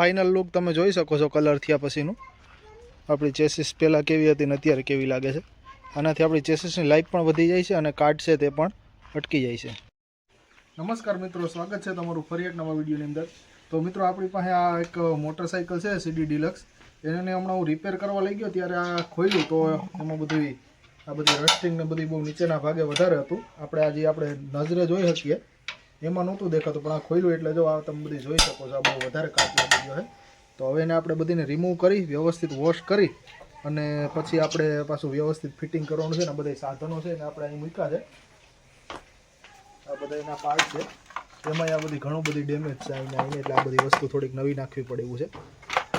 Final look તમે જોઈ શકો છો કલર થયા પછીનું. આપણી ચેસીસ પહેલાં કેવી હતી ને અત્યારે કેવી લાગે છે. આનાથી આપણી ચેસીસની લાઈફ પણ વધી જાય છે અને કાટ છે તે પણ અટકી જાય છે. નમસ્કાર મિત્રો, સ્વાગત છે તમારું ફરી એક નવા વિડીયોની અંદર. તો મિત્રો, આપણી પાસે આ એક મોટરસાઇકલ છે સીડી ડિલક્સ એને હમણાં હું રિપેર કરવા લઈ ગયો, ત્યારે આ ખોલ્યું તો એમાં બધી, આ બધી રસ્ટિંગ ને બધી બહુ નીચેના ભાગે વધારે હતું. આપણે આજે આપણે નજરે જોઈ શકીએ. એમાં નહોતું દેખાતું, પણ આ ખોલ્યું એટલે જો આ તમે બધી જોઈ શકો છો, આ બહુ વધારે કાચ લાગી છે. તો હવે એને આપણે બધીને રિમૂવ કરી, વ્યવસ્થિત વોશ કરી અને પછી આપણે પાછું વ્યવસ્થિત ફિટિંગ કરવાનું છે ને બધા સાધનો છે ને આપણે અહીં મૂક્યા છે. આ બધા એના પાર્ટ છે. એમાં આ બધી ઘણું બધી ડેમેજ છે અહીંને આવીને, એટલે આ બધી વસ્તુ થોડીક નવી નાખવી પડે એવું છે.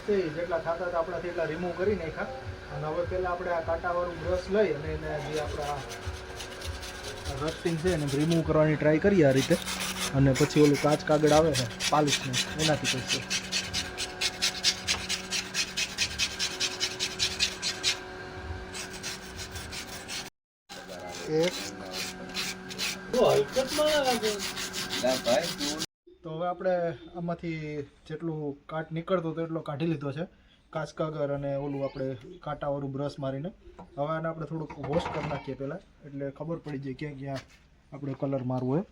તે જેટલા થતા હતા આપણાથી એટલા રિમૂવ કરી નાખ્યા. અને હવે પહેલાં આપણે આ કાંટાવાળું બ્રશ લઈ અને એને જે આપણા રસ્ટિંગ છે એને રિમૂવ કરવાની ટ્રાય કરીએ આ રીતે. અને પછી ઓલું કાચ કાગળ આવે છે પાલિશને એનાથી કરશું. એક. તો હવે આપણે આમાંથી જેટલું કાટ નીકળતો હતો એટલો કાઢી લીધો છે. કાચ કાગર અને ઓલું આપણે કાંટાવાળું બ્રશ મારીને. હવે આને આપણે થોડુંક વોશ કરી નાખીએ પહેલાં. એટલે ખબર પડી જાય ક્યાં ક્યાં આપણે કલર મારવો હોય.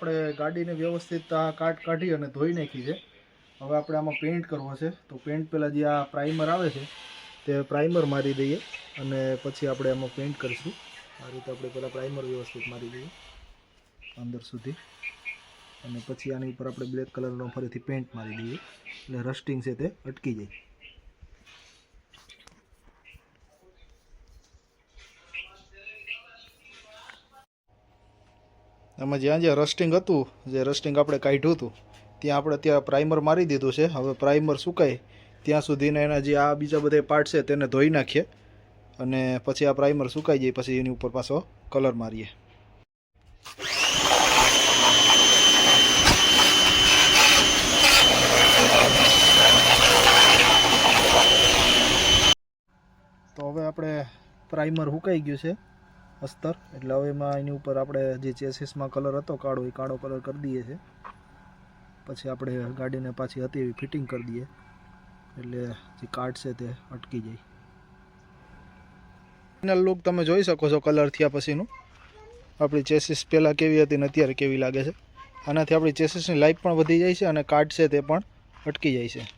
આપણે ગાડીને વ્યવસ્થિત આ કાટ કાઢી અને ધોઈ નાખી છે. હવે આપણે આમાં પેઇન્ટ કરવો છે. તો પેઇન્ટ પહેલાં જે આ પ્રાઇમર આવે છે, તે પ્રાઇમર મારી દઈએ અને પછી આપણે આમાં પેઇન્ટ કરીશું. આ રીતે આપણે પહેલાં પ્રાઇમર વ્યવસ્થિત મારી દઈએ અંદર સુધી. અને પછી આની ઉપર આપણે બ્લેક કલરનો ફરીથી પેઇન્ટ મારી દઈએ. એટલે રસ્ટિંગ છે તે અટકી જાય. એમાં જ્યાં જ્યાં રસ્ટિંગ હતું, જે રસ્ટિંગ આપણે કાઢ્યું હતું, ત્યાં આપણે ત્યાં પ્રાઇમર મારી દીધું છે. હવે પ્રાઇમર સુકાય, ત્યાં સુધીને એના જે આ બીજા બધા પાર્ટ છે તેને ધોઈ નાખીએ અને પછી આ પ્રાઇમર સુકાઈ જાય, પછી એની ઉપર પાછો કલર મારીએ. તો હવે આપણે પ્રાઇમર સુકાઈ ગયું છે. અસ્તર. એટલે હવે એમાં એની ઉપર આપણે જે ચેસીસમાં કલર હતો કાળો, એ કાળો કલર કરી દઈએ છે પછી આપણે ગાડીને પાછી હતી એવી ફિટિંગ કરી દઈએ. એટલે જે કાર્ડ છે તે અટકી જાય. ફાઇનલ લુક તમે જોઈ શકો છો કલર થયા પછીનું. આપણી ચેસીસ પહેલાં કેવી હતી ને અત્યારે કેવી લાગે છે. આનાથી આપણી ચેસીસની લાઈફ પણ વધી જાય છે અને કાર્ડ છે તે પણ અટકી જાય છે.